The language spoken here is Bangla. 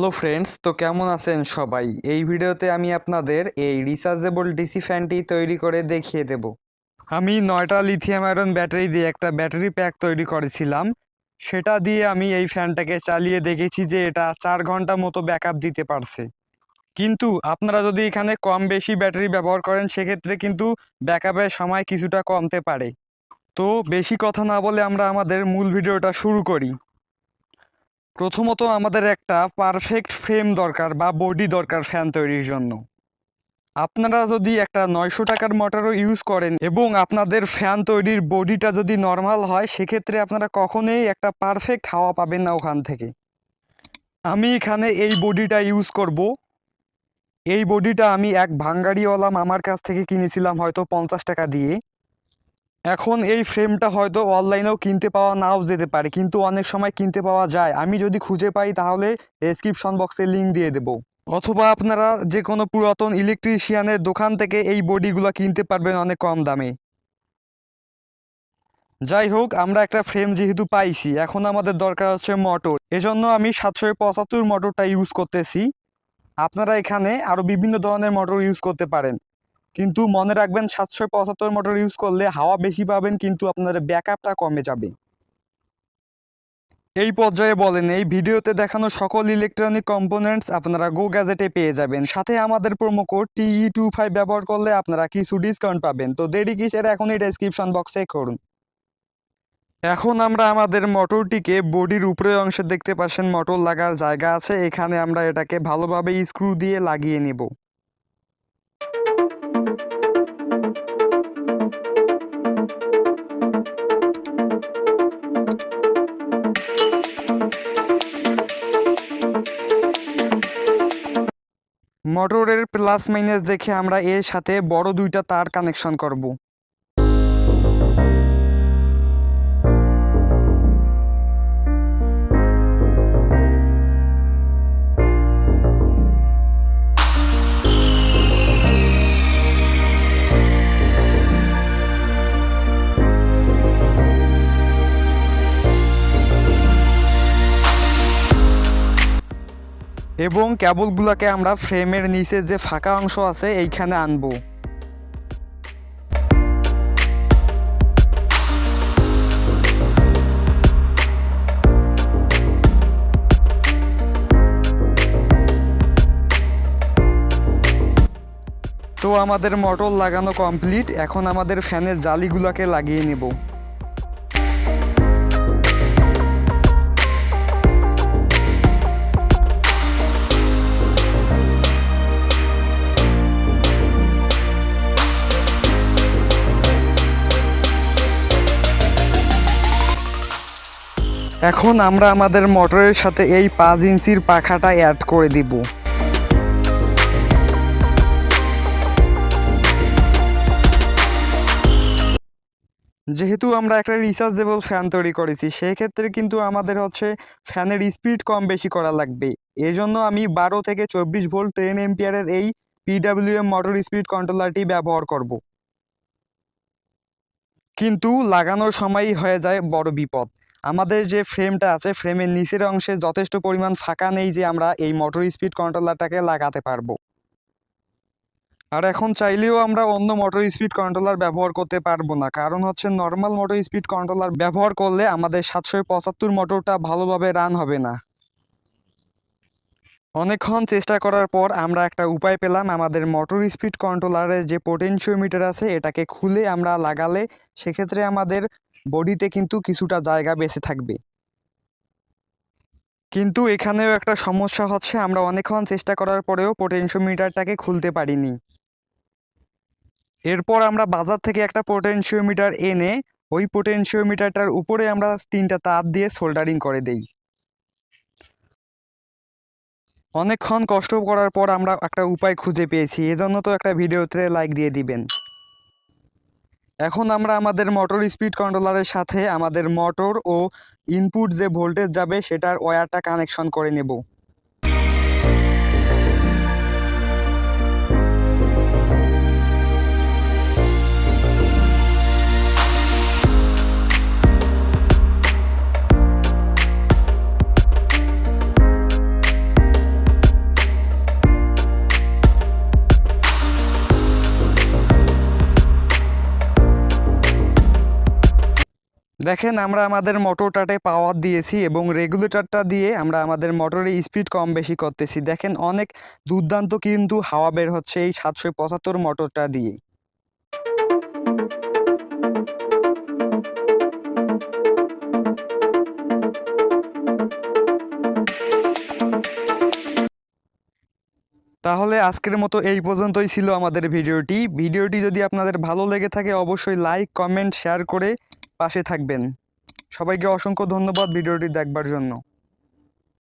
হ্যালো ফ্রেন্ডস, তো কেমন আছেন সবাই? এই ভিডিওতে আমি আপনাদের এই রিচার্জেবল ডিসি ফ্যানটি তৈরি করে দেখিয়ে দেব। আমি নয়টা লিথিয়াম আয়রন ব্যাটারি দিয়ে একটা ব্যাটারি প্যাক তৈরি করেছিলাম। সেটা দিয়ে আমি এই ফ্যানটাকে চালিয়ে দেখেছি যে এটা চার ঘণ্টা মতো ব্যাকআপ দিতে পারছে। কিন্তু আপনারা যদি এখানে কম বেশি ব্যাটারি ব্যবহার করেন, সেক্ষেত্রে কিন্তু ব্যাকআপের সময় কিছুটা কমতে পারে। তো বেশি কথা না বলে আমরা আমাদের মূল ভিডিওটা শুরু করি। প্রথমত আমাদের একটা পারফেক্ট ফ্রেম দরকার বা বডি দরকার ফ্যান তৈরির জন্য। আপনারা যদি একটা নয়শো টাকার মোটরও ইউজ করেন এবং আপনাদের ফ্যান তৈরির বডিটা যদি নর্মাল হয়, সেক্ষেত্রে আপনারা কখনোই একটা পারফেক্ট হাওয়া পাবেন না ওখান থেকে। আমি এখানে এই বডিটা ইউজ করব। এই বডিটা আমি এক ভাঙ্গাড়িওয়ালা মামার কাছ থেকে কিনেছিলাম হয়তো পঞ্চাশ টাকা দিয়ে। এখন এই ফ্রেমটা হয়তো অনলাইনেও কিনতে পাওয়া নাও যেতে পারে, কিন্তু অনেক সময় কিনতে পাওয়া যায়। আমি যদি খুঁজে পাই তাহলে ডেসক্রিপশন বক্সে লিঙ্ক দিয়ে দেব। অথবা আপনারা যে কোনো পুরাতন ইলেকট্রিশিয়ানের দোকান থেকে এই বডিগুলো কিনতে পারবেন অনেক কম দামে। যাই হোক, আমরা একটা ফ্রেম যেহেতু পাইছি, এখন আমাদের দরকার হচ্ছে মোটর এজন্য আমি সাতশো পঁচাত্তর মোটরটা ইউজ করতেছি। আপনারা এখানে আরও বিভিন্ন ধরনের মোটর ইউজ করতে পারেন। কিন্তু মনে রাখবেন সাতশো পঁচাত্তর মোটর ইউজ করলে হাওয়া বেশি পাবেন, কিন্তু আপনার ব্যাকআপটা কমে যাবে। এই পর্যায়ে বলেন, এই ভিডিওতে দেখানো সকল ইলেকট্রনিক কম্পোনেন্টস আপনারা গো গ্যাজেটে পেয়ে যাবেন। সাথে আমাদের promo code T E two five ব্যবহার করলে আপনারা কিছু ডিসকাউন্ট পাবেন। তো দেরি কিসের? এখনই ডেসক্রিপশন বক্সে করুন। এখন আমরা আমাদের মোটরটিকে বডির উপরের অংশে দেখতে পাচ্ছেন মোটর লাগার জায়গা আছে। এখানে আমরা এটাকে ভালোভাবে স্ক্রু দিয়ে লাগিয়ে নেব। মোটরের প্লাস মাইনাস দেখে আমরা এর সাথে বড় দুইটা তার কানেকশন করব। এবং কেবলগুলোকে আমরা ফ্রেমের নিচে যে ফাঁকা অংশ আছে এইখানে আনব। তো আমাদের মোটর লাগানো কমপ্লিট। এখন আমাদের ফ্যানের জালিগুলোকে লাগিয়ে নেব। এখন আমরা আমাদের মোটরের সাথে এই পাঁচ ইঞ্চির পাখাটা অ্যাড করে দিব। যেহেতু আমরা একটা রিচার্জেবল ফ্যান তৈরি করেছি সেই ক্ষেত্রে কিন্তু আমাদের হচ্ছে ফ্যানের স্পিড কম বেশি করা লাগবে। এই জন্য আমি বারো থেকে চব্বিশ ভোল্ট টেন এম্পিয়ারের এই পিডাব্লিউএম মোটর স্পিড কন্ট্রোলারটি ব্যবহার করব। কিন্তু লাগানোর সময়ই হয়ে যায় বড় বিপদ। আমাদের যে ফ্রেমটা আছে ফ্রেমের নিচের অংশে যথেষ্ট পরিমাণ ফাঁকা নেই যে আমরা এই মোটর স্পিড কন্ট্রোলারটাকে লাগাতে পারব। আর এখন চাইলেও আমরা অন্য মোটর স্পিড কন্ট্রোলার ব্যবহার করতে পারব না। কারণ হচ্ছে নর্মাল মোটর স্পিড কন্ট্রোলার ব্যবহার করলে আমাদের সাতশো পঁচাত্তর মোটরটা ভালোভাবে রান হবে না। অনেকক্ষণ চেষ্টা করার পর আমরা একটা উপায় পেলাম। আমাদের মোটর স্পিড কন্ট্রোলারের যে পোটেনশিওমিটার আছে, এটাকে খুলে আমরা লাগালে সেক্ষেত্রে আমাদের বডিতে কিন্তু কিছুটা জায়গা বেঁচে থাকবে। কিন্তু এখানেও একটা সমস্যা হচ্ছে, আমরা অনেকক্ষণ চেষ্টা করার পরেও পোটেনশিওমিটারটাকে খুলতে পারিনি। এরপর আমরা বাজার থেকে একটা পোটেনশিওমিটার এনে ওই পোটেনশিওমিটারটার উপরে আমরা তিনটা তার দিয়ে সোল্ডারিং করে দেই। অনেকক্ষণ কষ্ট করার পর আমরা একটা উপায় খুঁজে পেয়েছি, এজন্য তো একটা ভিডিওতে লাইক দিয়ে দিবেন। এখন আমরা আমাদের মোটর স্পিড কন্ট্রোলারের সাথে আমাদের মোটর ও ইনপুট যে ভোল্টেজ যাবে, সেটার ওয়্যারটা কানেকশন করে নেব। দেখেন, আমরা আমাদের মোটরটাতে পাওয়ার দিয়েছি এবং রেগুলেটরটা দিয়ে আমরা আমাদের মোটরের স্পিড কম বেশি করতেছি। দেখেন, অনেক দুর্দান্ত কিন্তু হাওয়া বের হচ্ছে এই সাতশো পঁচাত্তর মোটরটা দিয়ে তাহলে আজকের মতো এই পর্যন্তই ছিল আমাদের ভিডিওটি। ভিডিওটি যদি আপনাদের ভালো লেগে থাকে, অবশ্যই লাইক কমেন্ট শেয়ার করে পাশে থাকবেন। সবাইকে অসংখ্য ধন্যবাদ ভিডিওটি দেখবার জন্য।